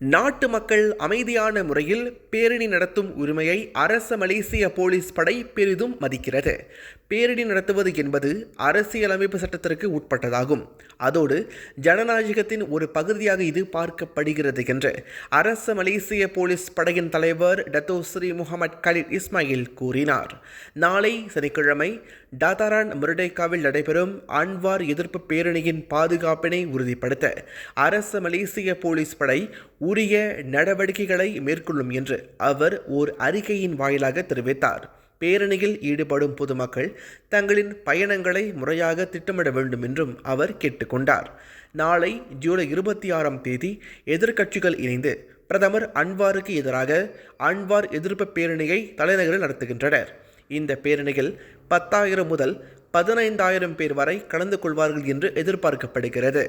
நாட்டு மக்கள் அமைதியான முறையில் பேரணி நடத்தும் உரிமையை அரச மலேசிய போலீஸ் படை பெரிதும் மதிக்கிறது. பேரணி நடத்துவது என்பது அரசியலமைப்பு சட்டத்திற்கு உட்பட்டதாகும். அதோடு ஜனநாயகத்தின் ஒரு பகுதியாக இது பார்க்கப்படுகிறது என்று அரச மலேசிய போலீஸ் படையின் தலைவர் Dato Sri Mohamad Khalil Ismail கூறினார். நாளை சனிக்கிழமை டாதாரான் முருடேக்காவில் நடைபெறும் அன்வார் எதிர்ப்பு பேரணியின் பாதுகாப்பினை உறுதிப்படுத்த அரச மலேசிய போலீஸ் படை உரிய நடவடிக்கைகளை மேற்கொள்ளும் என்று அவர் ஓர் அறிக்கையின் வாயிலாக தெரிவித்தார். பேரணியில் ஈடுபடும் பொதுமக்கள் தங்களின் பயணங்களை முறையாக திட்டமிட வேண்டும் என்றும் அவர் கேட்டுக்கொண்டார். நாளை ஜூலை இருபத்தி ஆறாம் தேதி எதிர்க்கட்சிகள் இணைந்து பிரதமர் அன்வாருக்கு எதிராக அன்வார் எதிர்ப்பு பேரணியை தலைநகரில் நடத்துகின்றனர். இந்த பேரணியில் பத்தாயிரம் முதல் பதினைந்தாயிரம் பேர் வரை கலந்து கொள்வார்கள் என்று எதிர்பார்க்கப்படுகிறது.